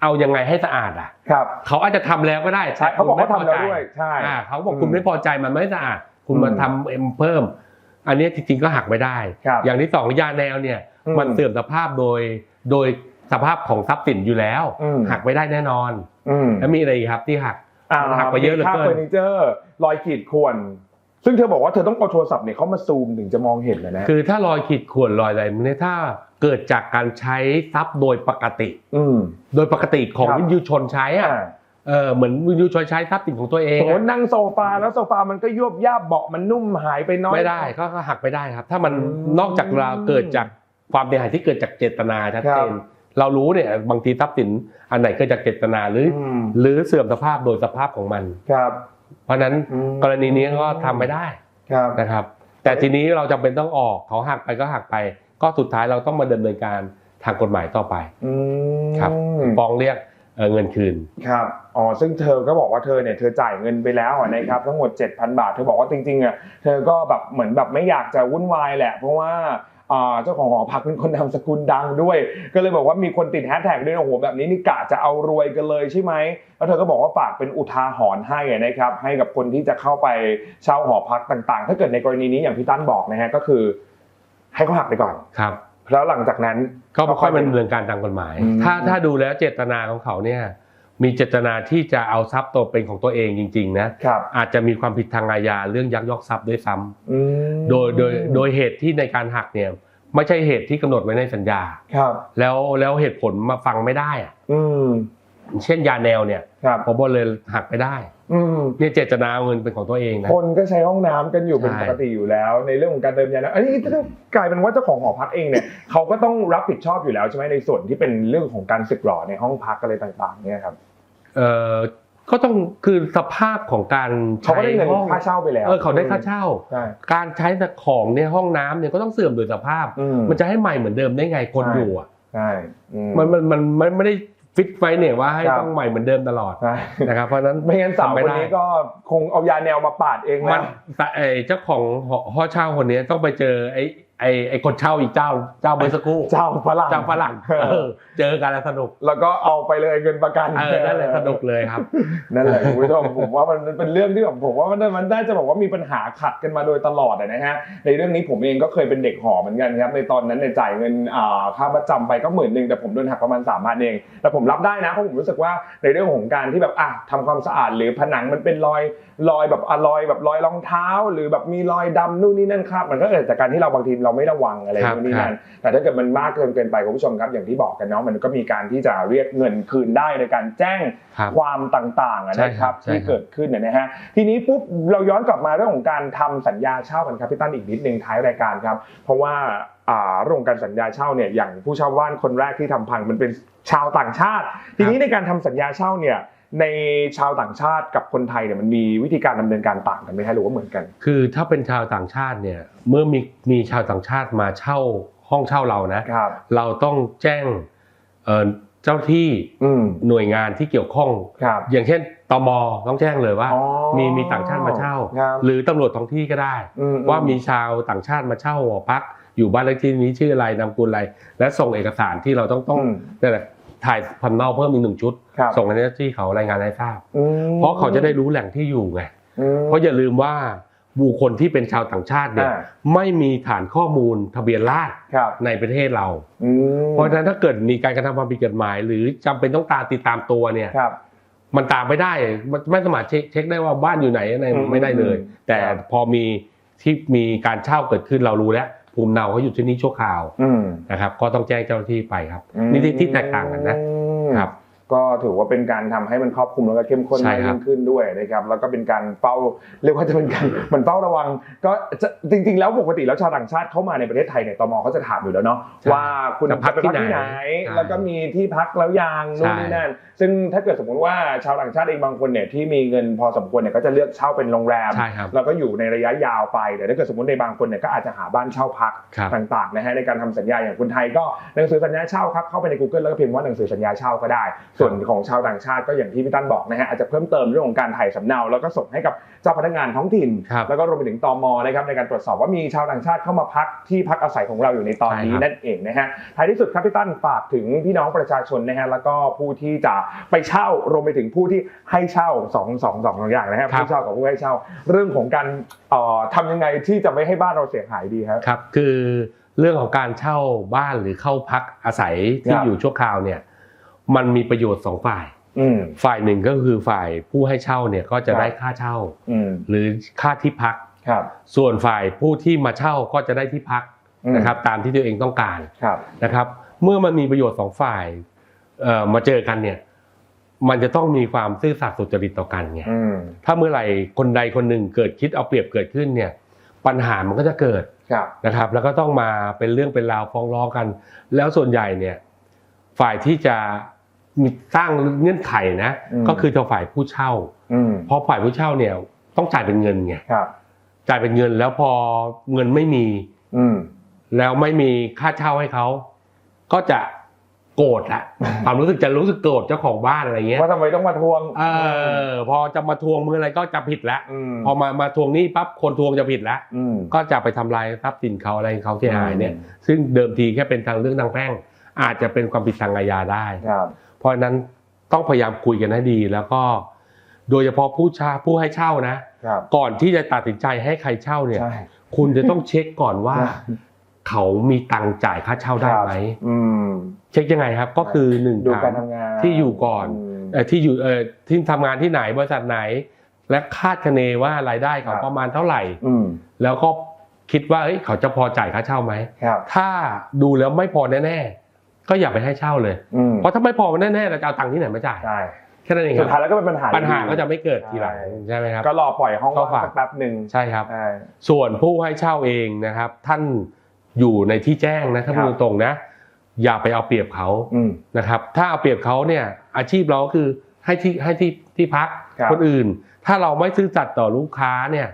เอายังไงให้สะอาดอะครับเขาอาจจะทำแล้วก็ได้ใช่เขาบอกว่าทำแล้วคุณไม่พอใจด้วยใช่อ่าเขาบอกอืมคุณไม่พอใจมันไม่สะอาด คุณอืมมาทำเอ็มเพิ่ม อันนี้จริงๆก็หักไม่ได้ครับอย่างที่สองยาแนวเนี่ยอืมมันเสื่อมสภาพโดยโดยสภาพของทรัพย์สินอยู่แล้วอืมหักไม่ได้แน่นอนอืมแล้วมีอะไรอีกครับที่หักอ่ามันหักไปเยอะเหลือเกินค่าเฟอร์นิเจอร์รอยขีดข่วน ซึ่งเธอบอกว่าเธอต้องเอาโทรศัพท์เนี่ยเขามาซูมถึงจะมองเห็นเลยนะคือถ้ารอยขีดข่วนรอยอะไรมันเนี่ยถ้าเกิดจากการใช้ทรัพย์โดยปกติ อืม โดยปกติของครับวินยูชนใช้อะอ่า เออเหมือนวินยูชนใช้ทรัพย์สินของตัวเองสมมอะตินั่งโซฟาแล้วโซฟามันก็ยวบยาบเบาะมันนุ่มหายไปน้อย ไม่ได้ก็ก็หักไปได้ครับ ถ้ามันอืมนอกจากเราเกิดจากความเสียหายที่เกิดจากเจตนาชัดเจนครับ เรารู้เนี่ยบางทีทรัพย์สินอันไหนเกิดจากเจตนาหรืออืมหรือเสื่อมสภาพโดยสภาพของมัน ครับ เพราะฉะนั้นอืมกรณีนี้ก็ทำไม่ได้ครับนะครับ แต่ทีนี้เราจำเป็นต้องออกเขาหักไปก็หักไป ก็สุดท้ายเราต้องมาดำเนินการทางกฎหมายต่อไปอืมครับฟ้องเรียกเอ่อเงินคืนครับอ๋อซึ่งเธอก็บอกว่าเธอเนี่ยเธอจ่ายเงินไปแล้วอะนะครับทั้งหมด 7,000 บาท เธอบอกว่าจริงๆอะเธอก็แบบเหมือนแบบไม่อยากจะวุ่นวายแหละ เพราะว่าอ่า เจ้าของหอพักเป็นคนนามสกุลดังด้วย ก็เลยบอกว่ามีคนติดแฮชแท็กด้วยนะโอ้โหแบบนี้นี่กะจะเอารวยกันเลยใช่ไหมแล้วเธอก็บอกว่าฝากเป็นอุทาหรณ์ให้นะครับให้กับคนที่จะเข้าไปเช่าหอพักต่างๆ ถ้าเกิดในกรณีนี้อย่างพี่ตั้นบอกนะฮะก็คือ ให้เขาหักไปก่อนครับแล้วหลังจากนั้นก็มาค่อยมาดำเนินการตามกฎหมายอืมถ้าถ้าดูแล้วเจตนาของเขาเนี่ย มีเจตนาที่จะเอาทรัพย์ตัวเป็นของตัวเองจริงๆนะครับอาจจะมีความผิดทางอาญาเรื่องยักยอกทรัพย์ด้วยซ้ำอืมโดยโดยโดยเหตุที่ในการหักเนี่ยไม่ใช่เหตุที่กำหนดไว้ในสัญญาครับ แล้วแล้วเหตุผลมาฟังไม่ได้อะอืมเช่นยาแนวเนี่ยครับผมบอกเลยหักไม่ได้ อืมเนี่ยเจตนาเอาเงินเป็นของตัวเองนะ คนก็ใช้ห้องน้ำกันอยู่เป็นใช่ปกติอยู่แล้ว ในเรื่องของการเติมยานะอันนี้ก็กลายเป็นว่าเจ้าของหอพักเองเนี่ยเขาก็ต้องรับผิดชอบอยู่แล้วใช่ไหมในส่วนที่เป็นเรื่องของการสึกหรอในห้องพักอะไรต่างๆ เนี่ยครับเออก็ต้องคือสภาพของการเขาใช้ก็ได้เงินห้องค่าเช่าไปแล้วเออเขาได้ค่าเช่า ใช่ การใช้ของในห้องน้ำเนี่ยก็ต้องเสื่อมโดยสภาพ อืมมันจะให้ใหม่เหมือนเดิมได้ไงคนใช่อยู่อะ ใช่อื มันมันมันมันไม่ได้ ฟิตไว้เนี่ยว่าให้ครับต้องใหม่เหมือนเดิมตลอดใช่นะครับเพราะฉะนั้นไม่งั้นสาวทำไม่คนได้นี้ก็คงเอายาแนวมาปาดเองมัแล้นวแต่ไอ้เจ้าของหอหอเช่าคนนี้ต้องไปเจอไอ้ ไอ้ไอ้คนเช่าอีกเจ้าเจ้าเบอร์สกครู่เจ้าฝรั่งเจ้าฝรั่งเออเจอกันแล้วสนุก แล้วก็เอาไปเลยเงินประกันเออนั่นแหละสนุกเลยครับนั่นแหละคุณผู้ชมผมว่ามันเป็นเรื่องที่แบบผมว่ามันมันได้จะบอกว่ามีปัญหาขัดกันมาโดยตลอดอะนะฮะในเรื่องนี้ผมเองก็เคยเป็นเด็กหอเหมือนกันครับในตอนนั้นเนี่ยจ่ายเงินอ่าค่าประจำไปก็หมื่นหนึ่งแต่ผมโดนหักประมาณสามพันเองแต่ผมรับได้นะเพราะผมรู้สึกว่าในเรื่องของการที่แบบอะทำความสะอาดหรือผนังมันเป็นรอย รอยแบบอะรอยแบบรอยรองเท้า หรือแบบมีรอยดำนู่นนี่นั่นครับ มันก็เกิดจากการที่เราบางทีเราไม่ระวังอะไรครับนู่นนี่นั่นแต่ถ้าเกิดมันมากเกินเกินไปคุณผู้ชมครับอย่างที่บอกกันเนาะมันก็มีการที่จะเรียกเงินคืนได้ในการแจ้งครับความต่างๆอะใช่นะคครัรับบใช่ที่ครับเกิดขึ้นเนี่ยนะฮะทีนี้ปุ๊บเราย้อนกลับมาเรื่องของการทำสัญญาเช่ากันครับพี่ตั้นอีกนิดนึงท้ายรายการครับเพราะว่าอ่าเรื่องของการสัญญาเช่าเนี่ยอย่างผู้เช่าบ้านคนแรกที่ทำพังมันเป็นชาวต่างชาติ ทีนี้ในการทำสัญญาเช่าเนี่ย ในชาวต่างชาติกับคนไทยเนี่ยมันมีวิธีการดำเนินการต่างกันไหมฮะหรือว่าเหมือนกัน คือถ้าเป็นชาวต่างชาติเนี่ยเมื่อมีมีชาวต่างชาติมาเช่าห้องเช่าเรานะครับเราต้องแจ้งเอ่อเจ้าที่อืมหน่วยงานที่เกี่ยวข้องครับอย่างเช่นตมต้องแจ้งเลยว่าอ๋อมีมีต่างชาติมาเช่าครับหรือตำรวจท้องที่ก็ได้อืว่ามีชาวต่างชาติมาเช่าหอพักอยู่บ้านเลขที่นี้ชื่ออะไรนามสกุลอะไร และส่งเอกสารที่เราต้องต้องอืมนั่นแหละ ถ่ายพันเนาเพิ่มอีกหนึ่งชุด ครับส่งให้เจ้าหน้าที่เขารายงานให้ทราบ อืมเพราะเขาจะได้รู้แหล่งที่อยู่ไง อืม เพราะอย่าลืมว่าบุคคลที่เป็นชาวต่างชาติเนี่ยอ่า ไม่มีฐานข้อมูลทะเบียนราษฎร์ครับในประเทศเรา อืมเพราะฉะนั้นถ้าเกิดมีการกระทำความผิดกฎหมาย หรือจำเป็นต้องตามติดตามตัวเนี่ย ครับ มันตามไม่ได้มันไม่สามารถเช็คเช็คได้ว่าบ้านอยู่ไหนอะไรอืมไม่ได้เลยอืมแต่ครับพอมีที่มีการเช่าเกิดขึ้นเรารู้แล้ว ภูมิเนาเขาอยู่ที่นี่ชั่วคราวอืมนะครับ ก็ต้องแจ้งเจ้าหน้าที่ไปครับ นี่ที่ที่แตกต่างกันนะอืมครับ ก็ถือว่าเป็นการทำให้มันครอบคลุมแล้วก็เข้มข้นใช่มากครับยิ่งขึ้นด้วยนะครับแล้วก็เป็นการเฝ้าเรียกว่าจะเป็นการเหมือนเฝ้าระวัง ก็จะจริง ๆ แล้วปกติแล้วชาวต่างชาติเข้ามาในประเทศไทยเนี่ยตมเขาจะถามอยู่แล้วเนาะใช่ว่าคุณจะพักไปที่ไหนใช่แล้วก็มีที่พักแล้วยังนู่นใช่นี่นั่นซึ่งถ้าเกิดสมมติว่าชาวต่างชาติเองบางคนเนี่ยที่มีเงินพอสมควรเนี่ยก็จะเลือกเช่าเป็นโรงแรมใช่ครับแล้วก็อยู่ในระยะยาวไปแต่ถ้าเกิดสมมติในบางคนเนี่ยก็อาจจะหาบ้านเช่าพักครับต่างๆนะฮะในการทำสัญญาอย่างคนไทยก็หนังสือสัญญาเช่าครับเข้าไปใน Google แล้วก็พิมพ์ว่าหนังสือสัญญาเช่าก็ได้ส่วนของชาวต่างชาติก็อย่างที่พี่ตั้นบอกนะฮะอาจจะเพิ่มเติมเรื่องของการถ่ายสำเนา แล้วก็ส่งให้กับเจ้าพนักงานท้องถิ่นครับแล้วก็รวมไปถึงตมนะครับในการตรวจสอบว่ามีชาวต่างชาติเข้ามาพักที่พักอาศัยของเราอยู่ในตอนนี้ใช่ครับนั่นเองนะฮะท้ายที่สุดครับพี่ตั้นฝากถึงพี่น้องประชาชนนะฮะแล้วก็ผู้ที่จะไปเช่ารวมไปถึงผู้ที่ให้เช่าสองสองสองอย่างนะฮะผู้เช่ากับผู้ให้เช่า เรื่องของการเอ่อทำยังไงที่จะไม่ให้บ้านเราเสียหายดีครับครับ คือเรื่องของการเช่าบ้านหรือเข้าพักอาศัยที่ครับอยู่ชั่วคราวเนี่ย มันมีประโยชน์สองฝ่ายอืมฝ่ายหนึ่งก็คือฝ่ายผู้ให้เช่าเนี่ยก็จะครับได้ค่าเช่าอืมหรือค่าที่พักครับส่วนฝ่ายผู้ที่มาเช่าก็จะได้ที่พักอืมนะครับตามที่ตัวเองต้องการครับนะครับเมื่อมันมีประโยชน์สองฝ่ายเอ่อมาเจอกันเนี่ยมันจะต้องมีความซื่อสัตย์สุจริตต่อกันไงอืมถ้าเมื่อไหร่คนใดคนหนึ่งเกิดคิดเอาเปรียบเกิดขึ้นเนี่ยปัญหามันก็จะเกิดครับนะครับแล้วก็ต้องมาเป็นเรื่องเป็นราวฟ้องร้องกัน แล้วส่วนใหญ่เนี่ยฝ่ายที่จะ มีสร้างเงื่อนไขนะ ก็คือทางฝ่ายผู้เช่าอืมเพราะฝ่ายผู้เช่าเนี่ยต้องจ่ายเป็นเงินไงครับจ่ายเป็นเงินแล้วพอเงินไม่มีอืมแล้วไม่มีค่าเช่าให้เขาก็จะโกรธละความรู้สึกจะรู้สึกโกรธเจ้าของบ้านอะไรเงี้ยว่าทำไมต้องมาทวงเออพอจะมาทวงมืออะไรก็จะผิดละอืมพอมามาทวงหนี้ปั๊บคนทวงจะผิดละอืมก็จะไปทำลายทรัพย์สินเขาอะไรของเขาเสียหายเนี่ยอืมซึ่งเดิมทีแค่เป็นทางเรื่องทางแพ่งอาจจะเป็นความผิดทางอาญาได้ครับ เพราะฉะนั้นต้องพยายามคุยกันให้ดี แล้วก็โดยเฉพาะผู้เช่าผู้ให้เช่านะ ครับ ก่อนที่จะตัดสินใจให้ใครเช่าเนี่ย ใช่ คุณจะต้องเช็คก่อนว่า ครับเขามีตังค์จ่ายค่าเช่าได้ไหมอืม เช็คยังไงครับ ก็คือหนึ่งดูฐาการนทำงานที่อยู่ก่อน ม เอ่อที่อยู่เอ่อที่ทำงานที่ไหนบริษัทไหน และคาดคะเนว่ารายได้เขาครับ ประมาณเท่าไหร่ อืมแล้วก็คิดว่าเอ้ยเขาจะพอจ่ายค่าเช่าไหม ครับ ถ้าดูแล้วไม่พอแน่ๆ ก็อย่าไปให้เช่าเลย อืมเพราะถ้าไม่พอแน่ๆเราจะเอาตังค์ที่ไหนมาจ่ายใช่แค่นั้นเองคสุดท้ายรับแล้วก็เป็นปัญหาปัญหาก็จะไม่เกิดทีหลังใช่ใช่ไหมครับ ก็รอปล่อยห้องก็ว่างฝาก สักแป๊บหนึ่งใช่ครับ ใช่ ส่วนผู้ให้เช่าเองนะครับ ท่านอยู่ในที่แจ้งนะถ้าครับพูดตรงๆนะ อย่าไปเอาเปรียบเขาอืม นะครับ ถ้าเอาเปรียบเขาเนี่ยอาชีพเราก็คือให้ที่ให้ที่ที่พักครับคนอื่น ถ้าเราไม่ซื่อสัตย์ต่อลูกค้าเนี่ย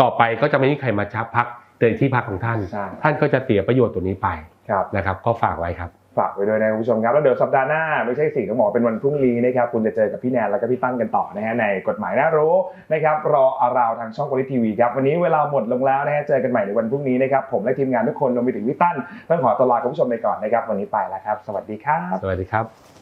ต่อไปก็จะไม่มีใครมาชับพักในที่พักของท่าน ใช่ ท่านก็จะเสียประโยชน์ตัวนี้ไป ครับนะครับก็ฝากไว้ครับฝากไว้ด้วยนะคุณผู้ชมครับแล้วเดี๋ยวสัปดาห์หน้าไม่ใช่สิ่งที่บอกเป็นวันพรุ่งนี้นะครับคุณจะเจอกับพี่แนนแล้วก็พี่ตั้นกันต่อนะฮะในกฎหมายน่ารู้นะครับรออาราวทางช่องโพลิทีวีครับวันนี้เวลาหมดลงแล้วนะฮะเจอกันใหม่ในวันพรุ่งนี้นะครับผมและทีมงานทุกคนรวมไปถึงพี่ตั้นต้องขอตัวลาคุณผู้ชมไปก่อนนะครับวันนี้ไปแล้วครับ สวัสดีครับ สวัสดีครับ